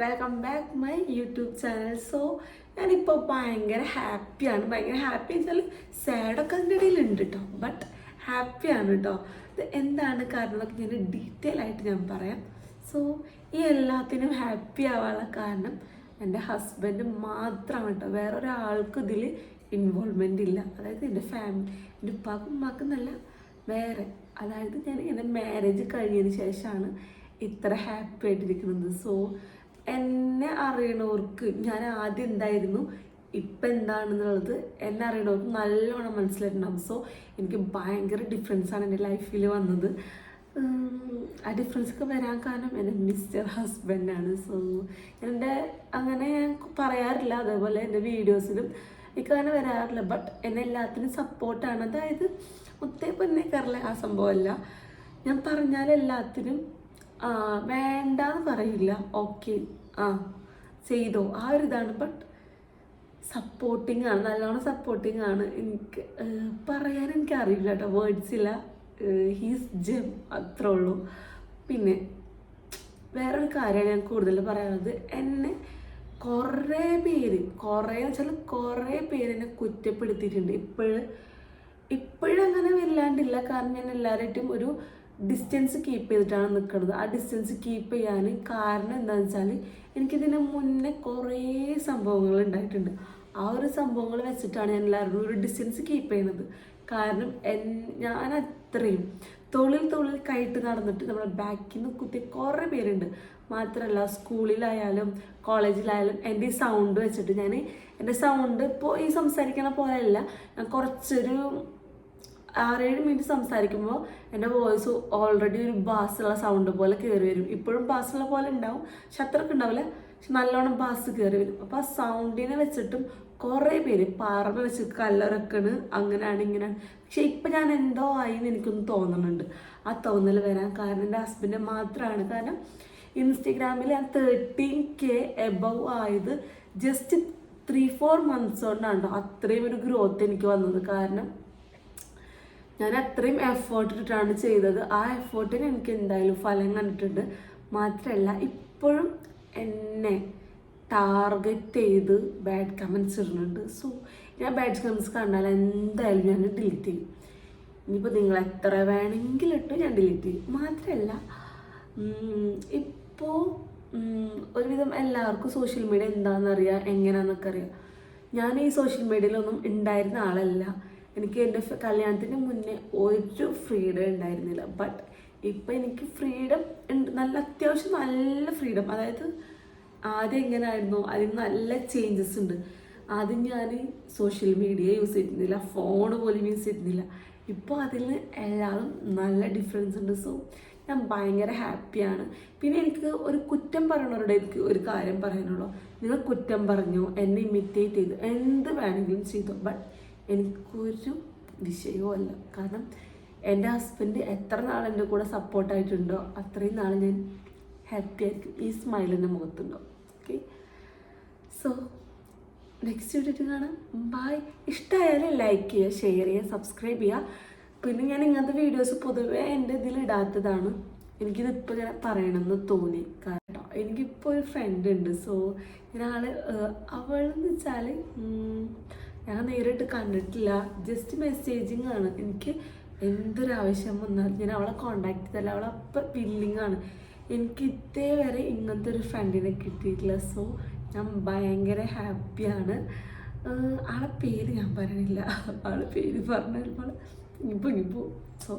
Welcome back my YouTube channel so ഞാനിപ്പോൾ ഭയങ്കര ഹാപ്പിയാണ് ഭയങ്കര ഹാപ്പി വെച്ചാൽ സാഡൊക്കെ അതിന്റെ ഇടയിലുണ്ട് കേട്ടോ ബട്ട് ഹാപ്പിയാണ് കേട്ടോ ഇത് എന്താണ് കാരണമൊക്കെ ഞാൻ ഡീറ്റെയിൽ ആയിട്ട് ഞാൻ പറയാം. സോ ഈ എല്ലാത്തിനും ഹാപ്പി ആവാനുള്ള കാരണം എന്റെ ഹസ്ബൻഡ് മാത്രമാണ് കേട്ടോ വേറെ ഒരാൾക്കും ഇതിൽ ഇൻവോൾവ്മെന്റ് ഇല്ല. അതായത് എന്റെ ഫാമിലി എന്റെ ഉപ്പാക്കും ഉമ്മാക്കും എന്നല്ല വേറെ. അതായത് ഞാൻ എന്റെ മാരേജ് കഴിഞ്ഞതിന് ശേഷമാണ് ഇത്ര ഹാപ്പി ആയിട്ടിരിക്കുന്നത്. സോ എന്നെ അറിയണവർക്ക് ഞാൻ ആദ്യം എന്തായിരുന്നു? ഇപ്പം എന്താണെന്നുള്ളത് എന്നെ അറിയണവർക്ക് നല്ലോണം മനസ്സിലായിട്ടുണ്ടാവും. സോ എനിക്ക് ഭയങ്കര ഡിഫറൻസാണ് എന്റെ ലൈഫിൽ വന്നത്. ആ ഡിഫറൻസ് ഒക്കെ വരാൻ കാരണം എന്റെ മിസ്റ്റർ ഹസ്ബൻഡാണ് സോ എന്റെ അങ്ങനെ ഞാൻ പറയാറില്ല. അതേപോലെ എന്റെ വീഡിയോസിലും എനിക്ക് അങ്ങനെ വരാറില്ല. ബട്ട് എന്നെ എല്ലാത്തിനും സപ്പോർട്ടാണ് അതായത് മുത്തേ പൊന്നേക്കാറില്ല ആ സംഭവമല്ല ഞാൻ പറഞ്ഞാൽ എല്ലാത്തിനും വേണ്ടാന്ന് പറയില്ല. ഓക്കെ ആ ചെയ്തോ. ആ ഒരു ഇതാണ്. ബട്ട് സപ്പോർട്ടിങ് ആണ്. നല്ലോണം സപ്പോർട്ടിങ് ആണ്. എനിക്ക് പറയാൻ എനിക്ക് അറിയില്ല കേട്ടോ. വേർഡ്സ് ഇല്ല. ഹീസ് ജെം അത്രേ ഉള്ളൂ. പിന്നെ വേറൊരു കാര്യമാണ് ഞാൻ കൂടുതൽ പറയാനുള്ളത്. എന്നെ കുറേ പേര് കുറേ വെച്ചാൽ കുറേ പേര് എന്നെ കുറ്റപ്പെടുത്തിയിട്ടുണ്ട്. ഇപ്പോഴും ഇപ്പോഴും അങ്ങനെ വല്ലാണ്ടില്ല. കാരണം ഞാൻ എല്ലാവരായിട്ടും ഒരു ഡിസ്റ്റൻസ് കീപ്പ് ചെയ്തിട്ടാണ് നിൽക്കുന്നത് ആ ഡിസ്റ്റൻസ് കീപ്പ് ചെയ്യാൻ കാരണം എന്താണെന്ന് വെച്ചാൽ എനിക്കിതിന് മുന്നേ കുറേ സംഭവങ്ങൾ ഉണ്ടായിട്ടുണ്ട്. ആ ഒരു സംഭവങ്ങൾ വെച്ചിട്ടാണ് ഞാൻ എല്ലാവരും ഒരു ഡിസ്റ്റൻസ് കീപ്പ് ചെയ്യുന്നത്. കാരണം ഞാൻ അത്രയും തൊഴിൽ തൊഴിൽ കയറ്റ് നടന്നിട്ട് നമ്മുടെ ബാക്കിൽ നിന്ന് കുത്തിയ കുറേ പേരുണ്ട്. മാത്രമല്ല സ്കൂളിലായാലും കോളേജിലായാലും എന്റെ ഈ സൗണ്ട് വെച്ചിട്ട് ഞാൻ എന്റെ സൗണ്ട് ഇപ്പോൾ ഈ സംസാരിക്കണ പോലെയല്ല. ഞാൻ കുറച്ചൊരു ആറേഴ് മിനിറ്റ് സംസാരിക്കുമ്പോൾ എന്റെ വോയിസ് ഓൾറെഡി ഒരു ബാസ്സുള്ള സൗണ്ട് പോലെ കയറി വരും. ഇപ്പോഴും ബാസ്സുള്ള പോലെ ഉണ്ടാവും. പക്ഷെ അത്രയ്ക്ക് ഉണ്ടാവില്ല. പക്ഷെ നല്ലോണം ബാസ് കയറി വരും. അപ്പോൾ ആ സൗണ്ടിനെ വെച്ചിട്ടും കുറേ പേര് പാറമ വെച്ച് കല്ലറക്കണ്. അങ്ങനെയാണ് ഇങ്ങനെയാണ് പക്ഷെ ഇപ്പം ഞാൻ എന്തോ ആയി എന്ന് എനിക്കൊന്ന് തോന്നുന്നുണ്ട് ആ തോന്നൽ വരാൻ കാരണം എന്റെ ഹസ്ബൻഡ് മാത്രമാണ് കാരണം ഇൻസ്റ്റഗ്രാമിൽ ഞാൻ തേർട്ടീൻ കെ എബവ് ആയത് ജസ്റ്റ് ത്രീ ഫോർ മന്ത്സ് കൊണ്ടാണ് അത്രയും ഒരു ഗ്രോത്ത് എനിക്ക് വന്നത്. കാരണം ഞാൻ അത്രയും എഫേർട്ട് ഇട്ടിട്ടാണ് ചെയ്തത്. ആ എഫേർട്ടിന് എനിക്ക് എന്തായാലും ഫലം കണ്ടിട്ടുണ്ട്. മാത്രമല്ല ഇപ്പോഴും എന്നെ ടാർഗറ്റ് ചെയ്ത് ബാഡ് കമൻസ് ഇടുന്നുണ്ട്. സോ ഞാൻ ബാഡ് കമൻസ് കണ്ടാൽ എന്തായാലും ഞാൻ ഡിലീറ്റ് ചെയ്യും. ഇനിയിപ്പോൾ നിങ്ങൾ എത്ര വേണമെങ്കിലും ഇട്ട് ഞാൻ ഡിലീറ്റ് ചെയ്യും. മാത്രമല്ല ഇപ്പോൾ ഒരുവിധം എല്ലാവർക്കും സോഷ്യൽ മീഡിയ എന്താണെന്നറിയാം എങ്ങനെയാണെന്നൊക്കെ അറിയാം. ഞാൻ ഈ സോഷ്യൽ മീഡിയയിലൊന്നും ഉണ്ടായിരുന്ന ആളല്ല. എനിക്ക് എന്റെ കല്യാണത്തിന് മുന്നേ ഒരു ഫ്രീഡം ഉണ്ടായിരുന്നില്ല. ബട്ട് ഇപ്പം എനിക്ക് ഫ്രീഡം ഉണ്ട്. നല്ല അത്യാവശ്യം നല്ല ഫ്രീഡം അതായത് ആദ്യം എങ്ങനെയായിരുന്നു അതിന് നല്ല ചേഞ്ചസ് ഉണ്ട്. ആദ്യം ഞാൻ സോഷ്യൽ മീഡിയ യൂസ് ചെയ്തിരുന്നില്ല. ഫോൺ പോലും യൂസ് ചെയ്തിരുന്നില്ല. ഇപ്പോൾ അതിൽ എല്ലാവരും നല്ല ഡിഫറൻസ് ഉണ്ട്. സോ ഞാൻ ഭയങ്കര ഹാപ്പിയാണ് പിന്നെ എനിക്ക് ഒരു കുറ്റം പറയണവരോട് എനിക്ക് ഒരു കാര്യം പറയാനുള്ളൂ. നിങ്ങൾ കുറ്റം പറഞ്ഞു എന്നെ ഇമിറ്റേറ്റ് ചെയ്തു എന്ത് വേണമെങ്കിലും ചെയ്തു. ബട്ട് എനിക്കൊരു വിഷയവുമല്ല കാരണം എന്റെ ഹസ്ബൻഡ് എത്ര നാൾ എന്റെ കൂടെ സപ്പോർട്ടായിട്ടുണ്ടോ അത്രയും നാൾ ഞാൻ ഹാപ്പി ആയിരിക്കും ഈ സ്മൈൽ എന്റെ മുഖത്തുണ്ടോ. ഓക്കെ സോ നെക്സ്റ്റ് വീഡിയോ കാണാം. ബൈ ഇഷ്ടമായാലും ലൈക്ക് ചെയ്യുക ഷെയർ ചെയ്യുക സബ്സ്ക്രൈബ് ചെയ്യുക. പിന്നെ ഞാൻ ഇങ്ങനത്തെ വീഡിയോസ് പൊതുവേ എന്റെ ഇതിൽ ഇടാത്തതാണ്. എനിക്കിത് ഇപ്പോൾ ഇങ്ങനെ പറയണമെന്ന് തോന്നി. കാരണം എനിക്കിപ്പോൾ ഒരു ഫ്രണ്ട് ഉണ്ട്. സോ ഞാൻ അവളെന്ന് വെച്ചാൽ ഞാൻ നേരിട്ട് കണ്ടിട്ടില്ല. ജസ്റ്റ് മെസ്സേജിങ് ആണ്. എനിക്ക് എന്തൊരാവശ്യം വന്നാലും ഞാൻ അവളെ കോണ്ടാക്ട് ചെയ്തല്ല അവളെ അപ്പം വില്ലിങ് ആണ്. എനിക്ക് ഇതേ വരെ ഇങ്ങനത്തെ ഒരു ഫ്രണ്ടിനെ കിട്ടിയിട്ടില്ല. സോ ഞാൻ ഭയങ്കര ഹാപ്പിയാണ് ആളെ പേര് ഞാൻ പറയണില്ല. ആളെ പേര് പറഞ്ഞാൽ ഇപ്പോൾ ഇപ്പോൾ സോ